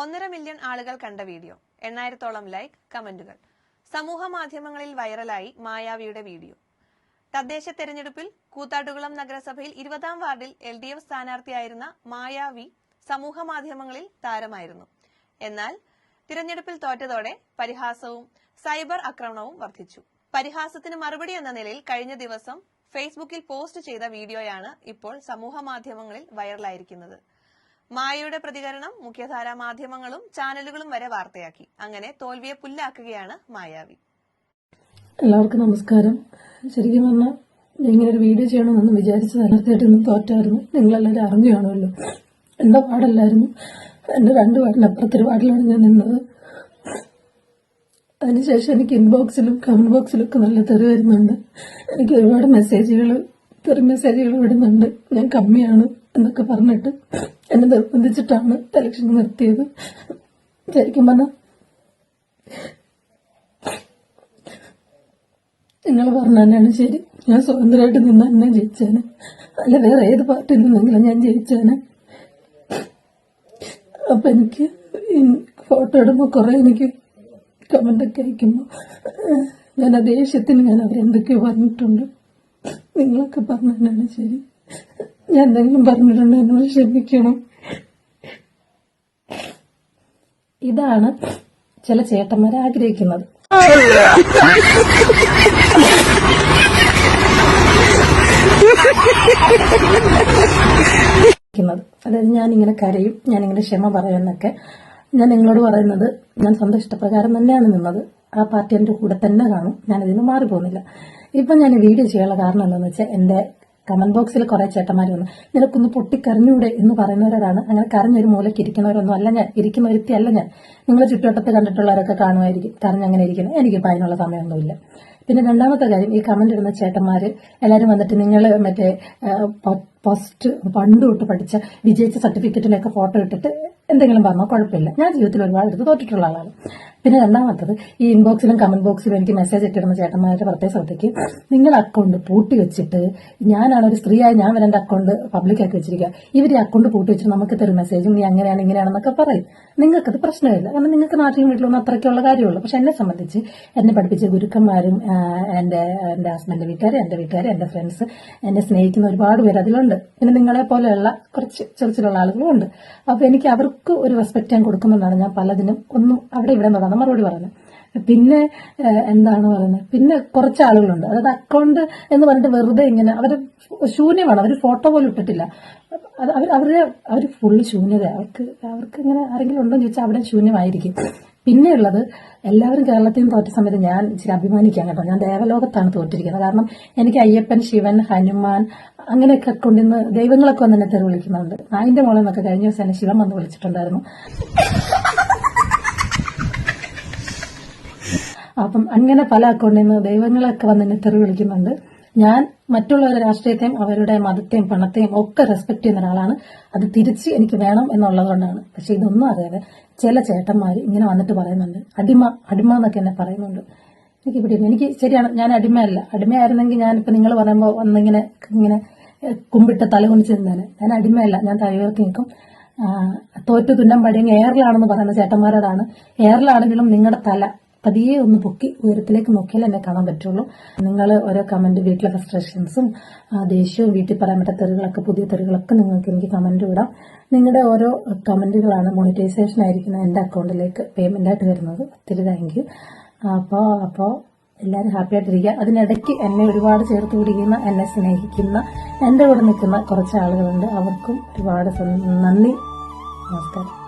ഒന്നര മില്യൺ ആളുകൾ കണ്ട വീഡിയോ. എണ്ണായിരത്തോളം ലൈക്ക് കമന്റുകൾ. സമൂഹ മാധ്യമങ്ങളിൽ വൈറലായി മായാവിയുടെ വീഡിയോ. തദ്ദേശ തെരഞ്ഞെടുപ്പിൽ കൂത്താട്ടുകുളം നഗരസഭയിൽ ഇരുപതാം വാർഡിൽ എൽ ഡി എഫ് സ്ഥാനാർത്ഥിയായിരുന്ന മായാവി സമൂഹ മാധ്യമങ്ങളിൽ താരമായിരുന്നു. എന്നാൽ തിരഞ്ഞെടുപ്പിൽ തോറ്റതോടെ പരിഹാസവും സൈബർ ആക്രമണവും വർദ്ധിച്ചു. പരിഹാസത്തിന് മറുപടി എന്ന നിലയിൽ കഴിഞ്ഞ ദിവസം ഫേസ്ബുക്കിൽ പോസ്റ്റ് ചെയ്ത വീഡിയോയാണ് ഇപ്പോൾ സമൂഹ മാധ്യമങ്ങളിൽ വൈറലായിരിക്കുന്നത്. മായയുടെ പ്രതികരണം മുഖ്യധാരാ മാധ്യമങ്ങളും ചാനലുകളും വരെ വാർത്തയാക്കി. അങ്ങനെ തോൽവിയെ പുല്ലാക്കുകയാണ് മായാവി. എല്ലാവർക്കും നമസ്കാരം. ശരിക്കും പറഞ്ഞാൽ ഇങ്ങനെ ഒരു വീഡിയോ ചെയ്യണമെന്നൊന്നും വിചാരിച്ചത് നേരത്തെ തോറ്റായിരുന്നു. നിങ്ങളെല്ലാവരും അറിഞ്ഞു കാണുമല്ലോ. എന്റെ പാടല്ലായിരുന്നു? എന്റെ രണ്ട് വാർഡിനപ്പുറത്തൊരു വാർഡിലാണ് ഞാൻ നിന്നത്. അതിനുശേഷം എനിക്ക് ഇൻബോക്സിലും കമന്റ് ബോക്സിലും ഒക്കെ നല്ല തെറി വരുന്നുണ്ട്. എനിക്ക് ഒരുപാട് മെസ്സേജുകൾ തെറി മെസ്സേജുകൾ വിടുന്നുണ്ട് ഞാൻ കമ്മിയാണ് എന്നൊക്കെ പറഞ്ഞിട്ട് എന്നെ നിർബന്ധിച്ചിട്ടാണ് ഇലക്ഷൻ നിർത്തിയത്. ശരിക്കും പറഞ്ഞാൽ നിങ്ങൾ പറഞ്ഞ തന്നെയാണ് ശരി. ഞാൻ സ്വതന്ത്രമായിട്ട് നിന്ന് തന്നെ ജയിച്ചേനെ. അല്ല വേറെ ഏത് പാർട്ടി നിന്നെങ്കിലും ഞാൻ ജയിച്ചേനെ. അപ്പൊ എനിക്ക് ഫോട്ടോ ഇടുമ്പോൾ കുറെ എനിക്ക് കമന്റ് ഒക്കെ അയക്കുമ്പോൾ ഞാൻ ആ ദേഷ്യത്തിന് ഞാൻ അവരെന്തൊക്കെയോ പറഞ്ഞിട്ടുണ്ട്. നിങ്ങളൊക്കെ പറഞ്ഞ തന്നെയാണ് ശരി. ഞാൻ എന്തെങ്കിലും പറഞ്ഞിട്ടുണ്ടോ എന്നോട് ക്ഷമിക്കണം. ഇതാണ് ചില ചേട്ടന്മാരെ ആഗ്രഹിക്കുന്നത്. അതായത് അതായത് ഞാനിങ്ങനെ കരയും ഇങ്ങനെ ക്ഷമ പറയുമെന്നൊക്കെ ഞാൻ നിങ്ങളോട് പറയുന്നത് ഞാൻ സ്വന്തം ഇഷ്ടപ്രകാരം തന്നെയാണ് നിന്നത്. ആ പാർട്ടി എന്റെ കൂടെ തന്നെ കാണും. ഞാനതിന് മാറി പോകുന്നില്ല ഇപ്പൊ ഞാൻ വീഡിയോ ചെയ്യാനുള്ള കാരണം എന്താണെന്ന് വെച്ചാൽ എന്റെ കമന്റ് ബോക്സിൽ കുറെ ചേട്ടന്മാർ വന്നു നിനക്കൊന്ന് പൊട്ടിക്കരഞ്ഞൂടെ എന്ന് പറയുന്നവരാണ് അങ്ങനെ കരഞ്ഞൊരു മൂലയ്ക്ക് ഇരിക്കുന്നവരൊന്നും അല്ല ഞാൻ. ഇരിക്കുന്ന ഒരുത്തിയല്ല ഞാൻ. നിങ്ങൾ ചുറ്റുവട്ടത്ത് കണ്ടിട്ടുള്ളവരൊക്കെ കാണുമായിരിക്കും. കരഞ്ഞ് അങ്ങനെ ഇരിക്കുന്നത് എനിക്കിപ്പോൾ അതിനുള്ള സമയമൊന്നുമില്ല. പിന്നെ രണ്ടാമത്തെ കാര്യം ഈ കമന്റ് ഇടുന്ന ചേട്ടന്മാര് എല്ലാരും വന്നിട്ട് നിങ്ങൾ മറ്റേ പോസ്റ്റ് പണ്ട് തൊട്ട് പഠിച്ച വിജയിച്ച സർട്ടിഫിക്കറ്റിലൊക്കെ ഫോട്ടോ ഇട്ടിട്ട് എന്തെങ്കിലും പറഞ്ഞോ? കുഴപ്പമില്ല. ഞാൻ ജീവിതത്തിൽ ഒരുപാട് എടുത്ത് തോറ്റിട്ടുള്ള ആളാണ്. പിന്നെ രണ്ടാമത്തത് ഈ ഇൻബോക്സിലും കമന്റ് ബോക്സിലും എനിക്ക് മെസ്സേജ് ഇട്ടിരുന്ന ചേട്ടന്മാരുടെ പ്രത്യേക ശ്രദ്ധയ്ക്ക് നിങ്ങൾ അക്കൗണ്ട് പൂട്ടി വെച്ചിട്ട് ഞാനാണ് ഒരു സ്ത്രീയായി ഞാൻ വരെ അക്കൗണ്ട് പബ്ലിക്കാക്കി വെച്ചിരിക്കുക. ഇവർ ഈ അക്കൗണ്ട് പൂട്ടി വെച്ചിട്ട് നമുക്ക് തരും മെസ്സേജും നീ അങ്ങനെയാണ് ഇങ്ങനെയാണെന്നൊക്കെ പറയും. നിങ്ങൾക്കത് പ്രശ്നമില്ല. കാരണം നിങ്ങൾക്ക് നാട്ടിലും വീട്ടിലൊന്നും അത്രയ്ക്കുള്ള കാര്യമുള്ളൂ. പക്ഷെ എന്നെ സംബന്ധിച്ച് എന്നെ പഠിപ്പിച്ച ഗുരുക്കന്മാരും എന്റെ എന്റെ ഹസ്ബൻഡ് വീട്ടുകാർ എന്റെ വീട്ടുകാർ എന്റെ ഫ്രണ്ട്സ് എന്നെ സ്നേഹിക്കുന്ന ഒരുപാട് പേര് അതിലുണ്ട്. പിന്നെ നിങ്ങളെ പോലെയുള്ള കുറച്ച് ചെറുച്ചിലുള്ള ആളുകളും ഉണ്ട്. അപ്പൊ എനിക്ക് അവർക്ക് ഒരു റെസ്പെക്ട് ഞാൻ കൊടുക്കുമെന്നാണ് ഞാൻ പലതിനും ഒന്നും അവിടെ ഇവിടെ നിന്നാണ് മറുപടി പറയുന്നത്. പിന്നെ എന്താണ് പറയുന്നത്? പിന്നെ കുറച്ച് ആളുകളുണ്ട്. അതായത് അക്കൗണ്ട് എന്ന് പറഞ്ഞിട്ട് വെറുതെ ഇങ്ങനെ അവർ ശൂന്യമാണ്. അവർ ഫോട്ടോ പോലും ഇട്ടിട്ടില്ല. അത് അവർ അവരുടെ അവർ ഫുള്ള് ശൂന്യത. അവർക്ക് അവർക്ക് ഇങ്ങനെ ആരെങ്കിലും ഉണ്ടോ എന്ന് ചോദിച്ചാൽ അവിടെ ശൂന്യമായിരിക്കും. പിന്നെയുള്ളത് എല്ലാവരും കേരളത്തിൽ നിന്ന് തോറ്റ സമയത്ത് ഞാൻ ഇച്ചിരി അഭിമാനിക്കാൻ കേട്ടോ. ഞാൻ ദേവലോകത്താണ് തോറ്റിരിക്കുന്നത്. കാരണം എനിക്ക് അയ്യപ്പൻ ശിവൻ ഹനുമാൻ അങ്ങനെയൊക്കെ കൊണ്ടിന്ന് ദൈവങ്ങളൊക്കെ വന്ന് എന്നെ തെറി വിളിക്കുന്നുണ്ട് നായിന്റെ മോളെന്നൊക്കെ കഴിഞ്ഞ ദിവസം എന്നെ ശിവൻ വന്ന് വിളിച്ചിട്ടുണ്ടായിരുന്നു. അപ്പം അങ്ങനെ പല അക്കൗണ്ടിൽ നിന്ന് ദൈവങ്ങളൊക്കെ വന്ന് എന്നെ തെറി വിളിക്കുന്നുണ്ട്. ഞാൻ മറ്റുള്ളവരുടെ രാഷ്ട്രീയത്തെയും അവരുടെ മതത്തെയും പണത്തെയും ഒക്കെ റെസ്പെക്ട് ചെയ്യുന്ന ഒരാളാണ്. അത് തിരിച്ച് എനിക്ക് വേണം എന്നുള്ളതുകൊണ്ടാണ്. പക്ഷെ ഇതൊന്നും അറിയാതെ ചില ചേട്ടന്മാർ ഇങ്ങനെ വന്നിട്ട് പറയുന്നുണ്ട്. അടിമ അടിമ എന്നൊക്കെ എന്നെ പറയുന്നുണ്ട്. എനിക്ക് ഇവിടെ എനിക്ക് ശരിയാണ് ഞാൻ അടിമയല്ല. അടിമയായിരുന്നെങ്കിൽ ഞാനിപ്പോൾ നിങ്ങൾ പറയുമ്പോൾ വന്നിങ്ങനെ ഇങ്ങനെ കുമ്പിട്ട് തല കുണിച്ച് നിന്നാണ് ഞാൻ അടിമയല്ല. ഞാൻ തലയുയർത്തി നിൽക്കും. തോറ്റു തുന്നം പടിയെങ്കിൽ എയറിലാണെന്ന് പറയുന്ന ചേട്ടന്മാരോടാണ് എയറിലാണെങ്കിലും നിങ്ങളുടെ തല പതിയെ ഒന്ന് പൊക്കി ഉയരത്തിലേക്ക് നോക്കിയാൽ എന്നെ കാണാൻ പറ്റുള്ളൂ. നിങ്ങൾ ഓരോ കമന്റ് വീട്ടിലെ ഫ്രസ്ട്രേഷൻസും ദേഷ്യവും വീട്ടിൽ പറയാൻ പറ്റാത്ത തെറികളൊക്കെ പുതിയ തെറികളൊക്കെ നിങ്ങൾക്ക് എനിക്ക് കമന്റ് വിടാം നിങ്ങളുടെ ഓരോ കമന്റുകളാണ് മോണിറ്റൈസേഷൻ ആയിരിക്കുന്ന എന്റെ അക്കൗണ്ടിലേക്ക് പേയ്മെന്റ് ആയിട്ട് വരുന്നത്. ഒത്തിരി താങ്ക് യു അപ്പോൾ അപ്പോൾ എല്ലാവരും ഹാപ്പി ആയിട്ടിരിക്കുക. അതിനിടയ്ക്ക് എന്നെ ഒരുപാട് ചേർത്ത് പിടിക്കുന്ന എന്നെ സ്നേഹിക്കുന്ന എന്റെ കൂടെ നിൽക്കുന്ന കുറച്ച് ആളുകളുണ്ട്. അവർക്കും ഒരുപാട് നന്ദി. നമസ്കാരം.